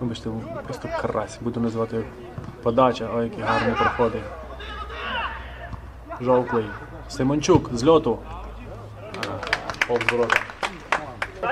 Вибачте, просто карась, буду називати подача, ой, які гарні проходи. Жовклий. Симончук з льоту. Повз ворота.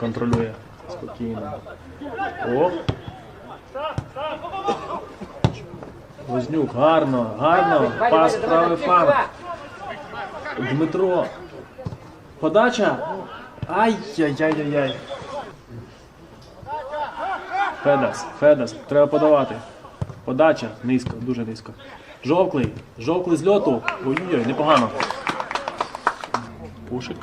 Контролює спокійно. О! Вознюк, гарно, гарно. Пас правий фланг. Дмитро. Подача. Ай-яй-яй-яй-яй. Федас, Федас, треба подавати. Подача низько, дуже низько. Жовклий, жовклий з льоту. Ой-ой, непогано. Пушик.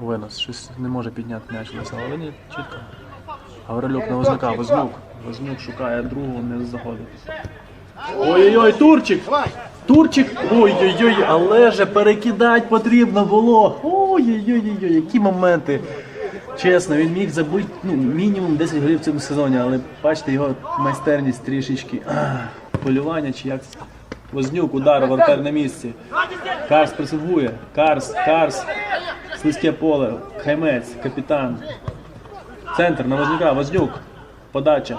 Винос. Щось не може підняти м'яч Леса, але чітко. Гаврилюк на Вознюка, Вознюк. Вознюк шукає другого, не заходить. Ой-ой-ой, Турчик! Турчик! Ой-ой-ой, але же перекидати потрібно було. Ой-ой-ой, які моменти. Чесно, він міг забити ну, мінімум 10 голів в цьому сезоні, але бачите, його майстерність трішечки. ах, полювання чи як. Вознюк, удар, вантер на місці. Карс пресингує. Карс, Карс. Слизьке поле. Хаймець, капітан. Центр на Вознюка. Вознюк. Подача.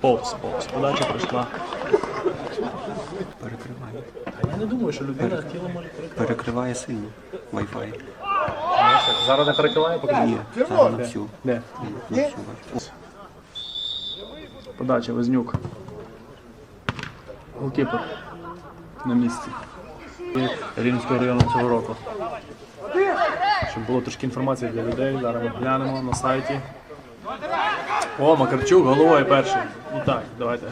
Повз, повз. Подача пройшла. Перекриває. А я не думаю, що людина тіло може перекривати. Перекриває сильно. Wi-Fi. Зараз не перекриває, поки Ні, зараз на всю. Де? На всю бачу. Подача, Вознюк. Голкіпер. На місці. Рівненського району цього року. Щоб було трошки інформації для людей, зараз ми глянемо на сайті. О, Макарчук, головою перший. І так, давайте.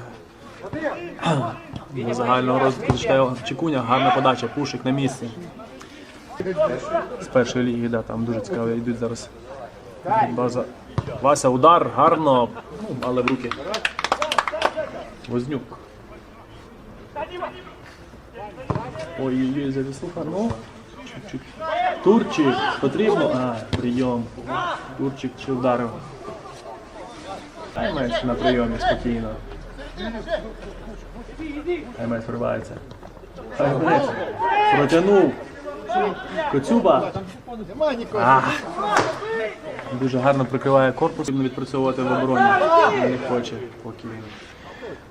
Для загального розвитку зачитаю Чекуня, гарна подача, пушик на місці. З першої ліги, да, там дуже цікаво йдуть зараз. База. Вася, удар, гарно, ну, але в руки. Вознюк. Ой-ой-ой, завіслуха, ну. Чуть-чуть. Турчик, потрібно. А, прийом. Турчик чи вдарив. Аймець на прийомі спокійно. Аймець вривається. Аймець. Коцюба. А. Дуже гарно прикриває корпус, потрібно відпрацьовувати в обороні. Він не хоче, поки він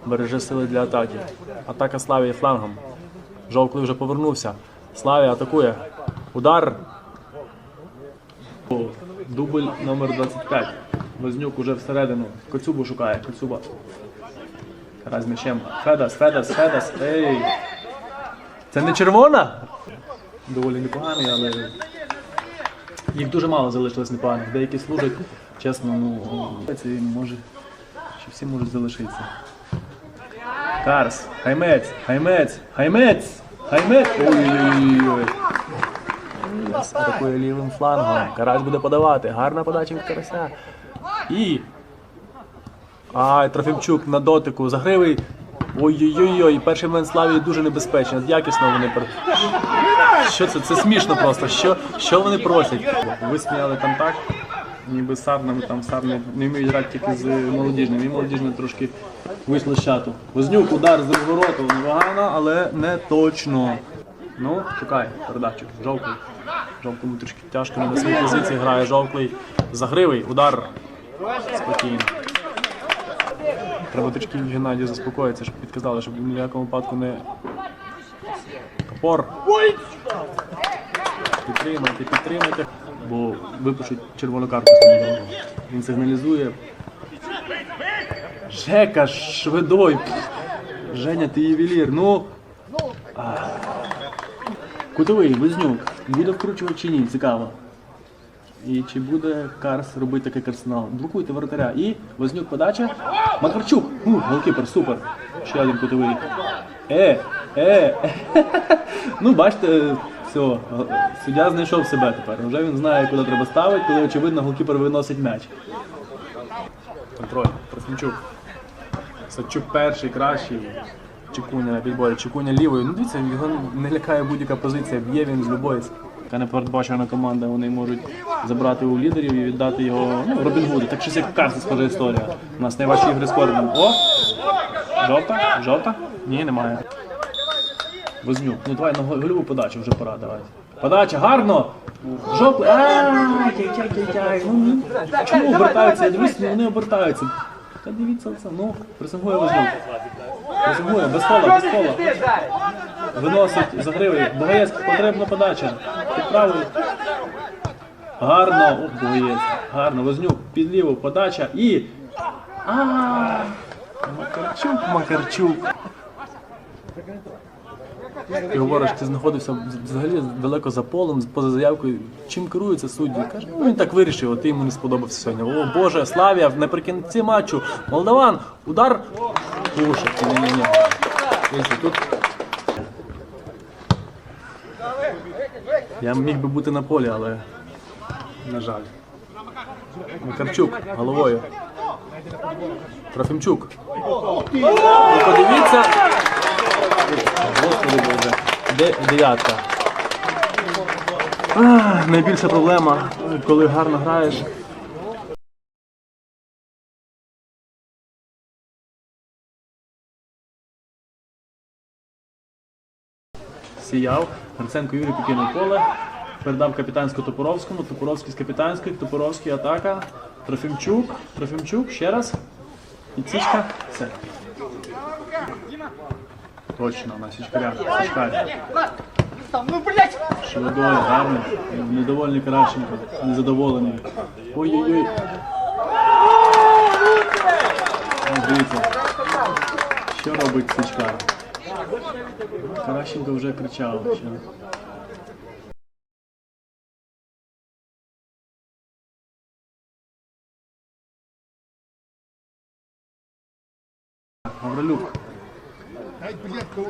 береже сили для атаки. Атака Славії флангом. Жовклий вже повернувся. Славія атакує. Удар. Дубль номер 25. Вознюк уже всередину. Коцюбу шукає. Коцюба. Раз м'ячем. Федас, Федас, Федас. Ей. Це не червона? Доволі непоганий, але їх дуже мало залишилось непоганих. Деякі служать, чесно, ну може. Чи всі можуть залишитися. Карс, Хаймець, Хаймець, Хаймець, Хаймець. Ой-ой-ой. Атакує лівим флангом. Карась буде подавати. Гарна подача від Карася. І. Ай, Трофімчук на дотику. Загривий. Ой-ой-ой, перший момент Славії дуже небезпечний. Якісно вони. Що це? Це смішно просто. Що, що вони просять? Висміяли там так, ніби сарнами там сарни не вміють грати тільки з молодіжним. І молодіжне трошки вийшло з чату. Вознюк, удар з розвороту, непогано, але не точно. Ну, шукай, передачу. Жовтий. Жовтому трішки тяжко на своїй позиції грає жовтий. Загривий, удар. Спокійно. Треба трішки Геннадію заспокоїтися, щоб підказали, щоб в ніякому випадку не. Топор. Підтримайте, підтримайте, бо випишуть червону картку самому. Він сигналізує. Жека, швидой. Женя, ти ювелір. Ну. Кутовий, Вознюк. Буде вкручувати чи ні? Цікаво. І чи буде Карс робити такий арсенал? Блокуйте воротаря. І Вознюк подача. Макарчук. Голкіпер, супер. Ще один кутовий. Е, е. Ну, бачите, все. Суддя знайшов себе тепер. Вже він знає, куди треба ставити, коли очевидно голкіпер виносить м'яч. Контроль. Проснічук. Садчук перший, кращий. Чекуня на підборі. Чекуня лівою. Ну дивіться, його не лякає будь-яка позиція. Б'є він з любої. Така непередбачена команда. Вони можуть забрати у лідерів і віддати його ну, Робін Гуду. Так щось як в карті схожа історія. У нас найважчі ігри з Кордоном. О! Жовта? Жовта? Ні, немає. Вознюк. Ну давай на гольову подачу вже пора давай. Подача, гарно! Жопли. Ну, чому обертаються? Я дивлюсь, ну, вони обертаються. Та дивіться це. Ну, присягує Вознюк. Присягує, без кола, без кола. Виносить за гривень. Богаєць, потрібна подача. Підправою. Гарно. Ох, Богаєць. Гарно. Вознюк під ліву подача і. А, Макарчук, Макарчук. Ти говориш, ти знаходився взагалі далеко за полем, поза заявкою. Чим керується судді? Каже, ну він так вирішив, а ти йому не сподобався сьогодні. О Боже, Славія, наприкінці матчу. Молдаван, удар. Пушик. Ні, ні, ні. Тут. Я міг би бути на полі, але на жаль. Макарчук головою. Трофимчук. Подивіться. Господи Боже. Де дев'ятка. Найбільша проблема, коли гарно граєш. Сіяв. Гриценко Юрій покинув поле. Передав капітанську Топоровському. Топоровський з капітанської. Топоровський атака. Трофимчук. Трофимчук. Ще раз. Підсічка. Все. Точно, на січкаря. Січкаря. Швидой, гарно. Недовольний Каращенко. Незадоволений. Ой-ой-ой. Ось Дивіться. Що робить січкар? Каращенко вже кричав. Що... Гаврилюк.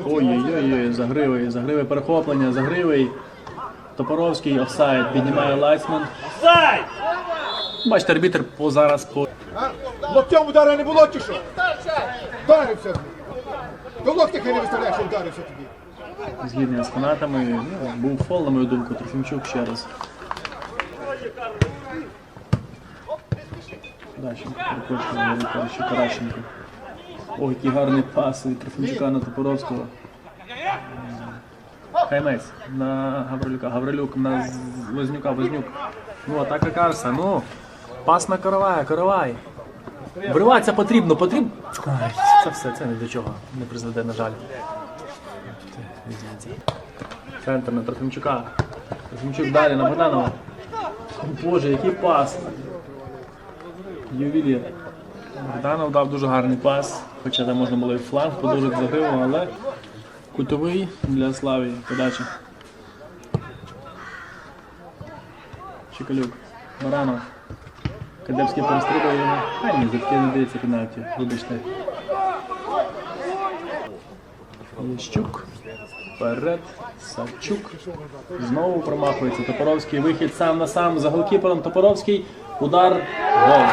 Ой-ой-ой, загривий, загривий перехоплення, загривий. Топоровський офсайд, піднімає Лайцман. Бачите, арбітр по зараз по. Локтем удара не було чи що? Вдарився. До локтя хай не виставляєш, що вдарився тобі. Згідний з фанатами. Ну, був фол, на мою думку, Трофімчук ще раз. Перекочує, Януковичу Каращенко. Ой, який гарний пас від Трофімчука на Топоровського. Хаймець на Гаврилюка. Гаврилюк на Вознюка. Вознюк. Ну, атака Карса. Ну, пас на Каравая. Каравай. Вриватися потрібно, потрібно. Ай, це все, це ні до чого не призведе, на жаль. Центр на Трофимчука. Трофимчук далі на Богданова. Боже, який пас. Ювелір. Богданов дав дуже гарний пас, хоча там можна було і фланг подовжити за але кутовий для Славії. Подача. Чикалюк. Баранов. Кадебський перестрибує його. Хай ні, за не дається пенальті. Вибачте. Єщук. Вперед. Савчук. Знову промахується. Топоровський вихід сам на сам за голкіпером. Топоровський. Удар. Гол.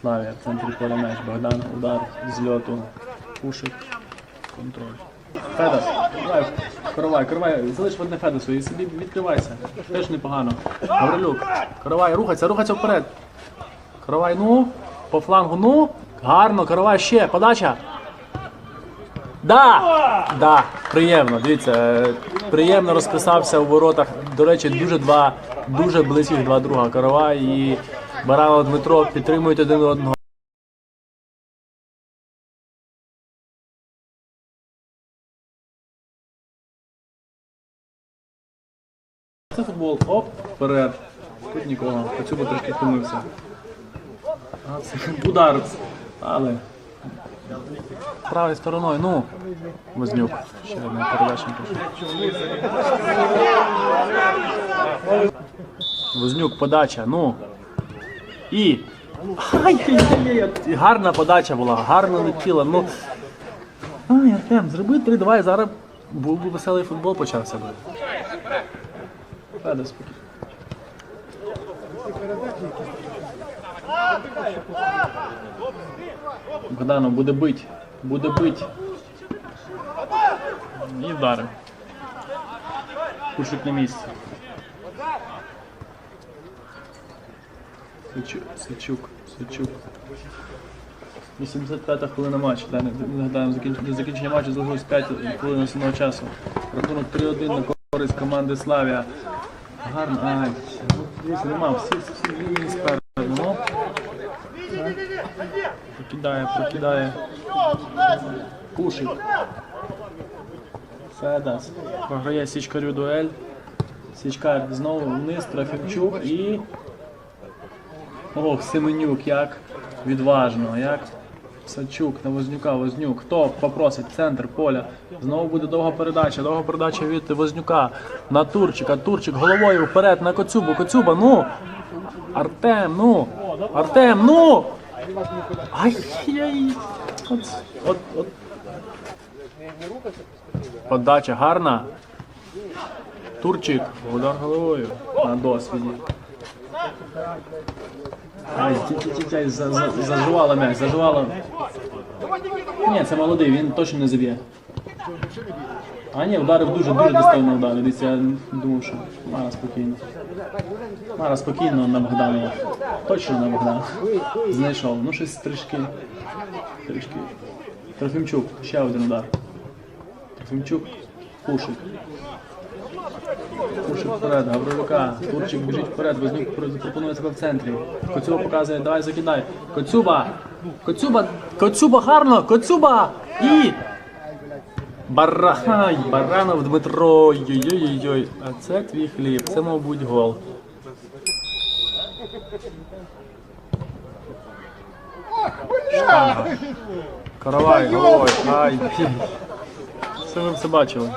Славія в центрі поля м'яч. Богдан. Удар з льоту. Пушик. Контроль. Федос, давай, коровай, коровай, залиш одне Федосу і собі відкривайся. Теж непогано. Гаврилюк, коровай, рухайся, рухайся вперед. Коровай, ну, по флангу, ну. Гарно, коровай ще, подача. Да! Да, приємно, дивіться, е, приємно розписався у воротах. До речі, дуже два, дуже близьких два друга. Коровай і Баранов Дмитро підтримують один одного. Це футбол, оп, вперед. Тут нікого. Би трошки втомився. Удар. Але. Правою стороною, ну. Вознюк. Ще одна передача. Вознюк, подача, ну. І. Ай-яй-яй-яй. Гарна подача була, гарно летіла. Ну. Ай, Артем, зроби три, давай, зараз був би веселий футбол почався би. Федос. Богданов буде бить, буде бить. І вдарив. Кушик на місці. Сичук, Сичук, Сичук. 85-та хвилина матчу. Да, не- нагадаємо, до закінчення матчу залишилось 5 хвилин основного часу. Рахунок 3-1 на користь команди Славія. Гарно. Ай, дивіться, нема, всі, всі лінії спереду. Ну. Прокидає, прокидає. Кушик. Федас. Програє Січкарю дуель. Січкар знову вниз, Трофімчук і. Ох, Семенюк, як відважно, як Сачук на Вознюка, Вознюк. Хто попросить центр поля? Знову буде довга передача. Довга передача від Вознюка на Турчика. Турчик головою вперед на Коцюбу. Коцюба, ну! Артем, ну! Артем, ну! Ай-яй! От, от, от. Подача гарна. Турчик, удар головою на досвіді. Зажувала м'яч, зажувала. Ні, це молодий, він точно не заб'є. А ні, ударив дуже, дуже достойно ударив. Дивіться, я думав, що Мара спокійно. Мара спокійно на Богданова. Точно на Богдана. Знайшов. Ну щось трішки. Трішки. Трофімчук, ще один удар. Трофімчук, Кушик. Кушик вперед, Гаврилюка. Турчик біжить вперед, Вознюк про- пропонує себе в центрі. Коцюба показує, давай закидай. Коцюба! Коцюба! Коцюба гарно! Коцюба! І... Барахай! Баранов Дмитро! Йой-йой-йой. А це твій хліб, це, мабуть, гол. Каравай, головой. Ай. Це ви все бачили.